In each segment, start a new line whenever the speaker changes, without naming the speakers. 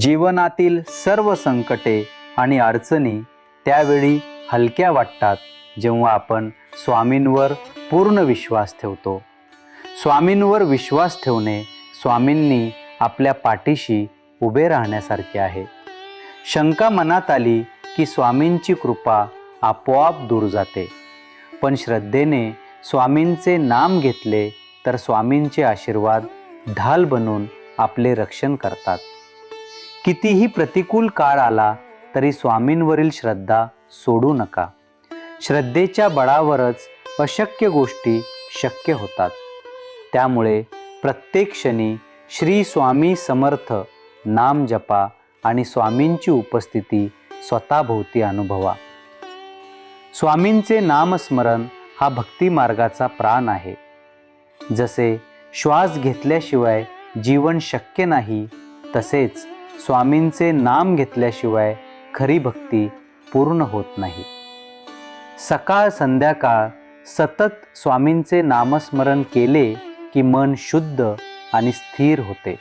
जीवनातील सर्व संकटे आणि अडचणी त्यावेळी हलक्या वाटतात जेव्हा आपण स्वामींवर पूर्ण विश्वास ठेवतो. स्वामींवर विश्वास ठेवणे स्वामींनी आपल्या पाठीशी उभे राहण्यासारखे आहे. शंका मनात आली की स्वामींची कृपा आपोआप दूर जाते. पण श्रद्धेने स्वामींचे नाम घेतले तर स्वामींचे आशीर्वाद ढाल बनून आपले रक्षण करतात. कितीही प्रतिकूल काळ आला तरी स्वामींवरील श्रद्धा सोडू नका. श्रद्धेच्या बळावरच अशक्य गोष्टी शक्य होतात. त्यामुळे प्रत्येक क्षणी श्री स्वामी समर्थ नाम जपा आणि स्वामींची उपस्थिती स्वतःभोवती अनुभवा. स्वामींचे नामस्मरण हा भक्ती मार्गाचा प्राण आहे. जसे श्वास घेतल्याशिवाय जीवन शक्य नाही तसेच स्वामींचे नाम घेतल्याशिवाय खरी भक्ती पूर्ण होत नाही. सकाळ संध्याकाळ सतत स्वामींचे नामस्मरण केले की मन शुद्ध आणि स्थिर होते.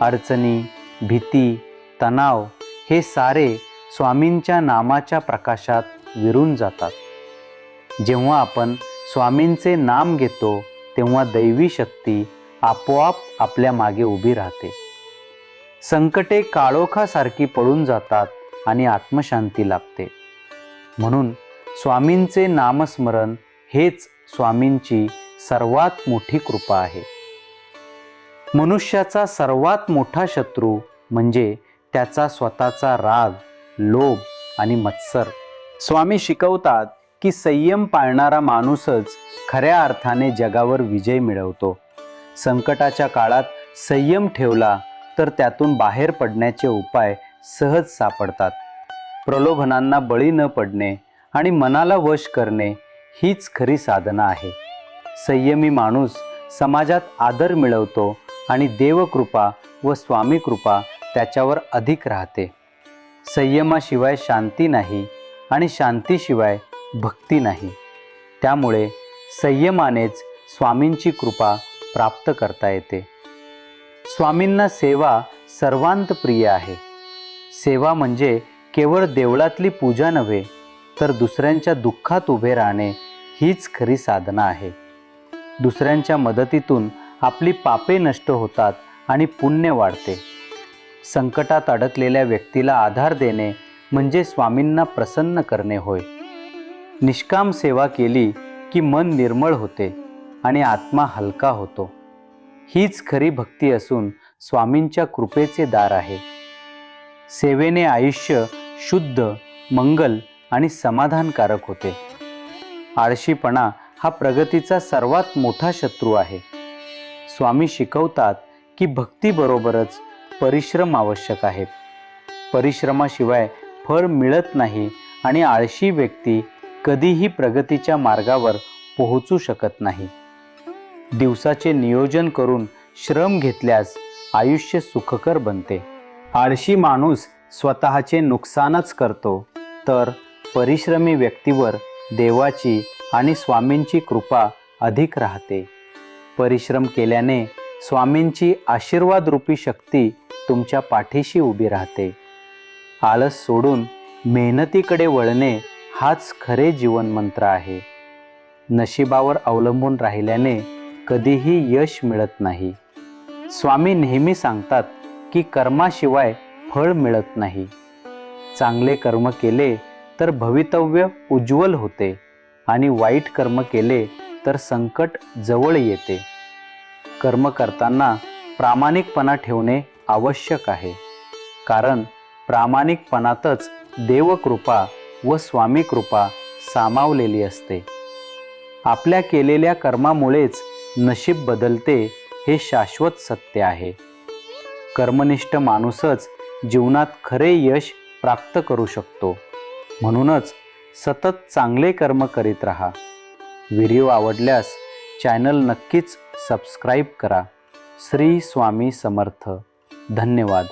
अडचणी भीती तणाव हे सारे स्वामींच्या नामाच्या प्रकाशात विरून जातात. जेव्हा आपण स्वामींचे नाम घेतो तेव्हा दैवी शक्ती आपोआप आपल्या मागे उभी राहते. संकटे काळोखासारखी पळून जातात आणि आत्मशांती लाभते. म्हणून स्वामींचे नामस्मरण हेच स्वामींची सर्वात मोठी कृपा आहे. मनुष्याचा सर्वात मोठा शत्रू म्हणजे त्याचा स्वतःचा राग लोभ आणि मत्सर. स्वामी शिकवतात की संयम पाळणारा माणूसच खऱ्या अर्थाने जगावर विजय मिळवतो. संकटाच्या काळात संयम ठेवला तर त्यातून बाहेर पडण्याचे उपाय सहज सापडतात. प्रलोभनांना बळी न पडणे आणि मनाला वश करणे हीच खरी साधना आहे. संयमी माणूस समाजात आदर मिळवतो आणि देवकृपा व स्वामी कृपा त्याच्यावर अधिक राहते. संयमाशिवाय शांती नाही आणि शांतीशिवाय भक्ती नाही. त्यामुळे संयमानेच स्वामींची कृपा प्राप्त करता येते. स्वामींना सेवा सर्वांत प्रिय आहे. सेवा म्हणजे केवळ देवळातली पूजा नव्हे तर दुसऱ्यांच्या दुःखात उभे राहणे हीच खरी साधना आहे. दुसऱ्यांच्या मदतीतून आपली पापे नष्ट होतात आणि पुण्य वाढते. संकटात अडकलेल्या व्यक्तीला आधार देणे म्हणजे स्वामींना प्रसन्न करणे होय. निष्काम सेवा केली की मन निर्मळ होते आणि आत्मा हलका होतो. हीच खरी भक्ती असून स्वामींच्या कृपेचे दार आहे. सेवेने आयुष्य शुद्ध मंगल आणि समाधानकारक होते. आळशीपणा हा प्रगतीचा सर्वात मोठा शत्रू आहे. स्वामी शिकवतात की भक्तीबरोबरच परिश्रम आवश्यक आहे. परिश्रमाशिवाय फळ मिळत नाही आणि आळशी व्यक्ती कधीही प्रगतीच्या मार्गावर पोहोचू शकत नाही. दिवसाचे नियोजन करून श्रम घेतल्यास आयुष्य सुखकर बनते. आळशी माणूस स्वतःचे नुकसानच करतो तर परिश्रमी व्यक्तीवर देवाची आणि स्वामींची कृपा अधिक राहते. परिश्रम केल्याने स्वामींची आशीर्वादरूपी शक्ती तुमच्या पाठीशी उभी राहते. आळस सोडून मेहनतीकडे वळणे हाच खरे जीवनमंत्र आहे. नशिबावर अवलंबून राहिल्याने कधीही यश मिळत नाही. स्वामी नेहमी सांगतात की कर्माशिवाय फळ मिळत नाही. चांगले कर्म केले तर भवितव्य उज्ज्वल होते आणि वाईट कर्म केले तर संकट जवळ येते. कर्म करताना प्रामाणिकपणा ठेवणे आवश्यक आहे. कारण प्रामाणिकपणातच देवकृपा व स्वामी कृपा सामावलेली असते. आपल्या केलेल्या कर्मामुळेच नशीब बदलते हे शाश्वत सत्य आहे. कर्मनिष्ठ माणूसच जीवनात खरे यश प्राप्त करू शकतो. म्हणूनच सतत चांगले कर्म करीत राहा. व्हिडिओ आवडल्यास चॅनल नक्कीच सबस्क्राईब करा. श्री स्वामी समर्थ. धन्यवाद.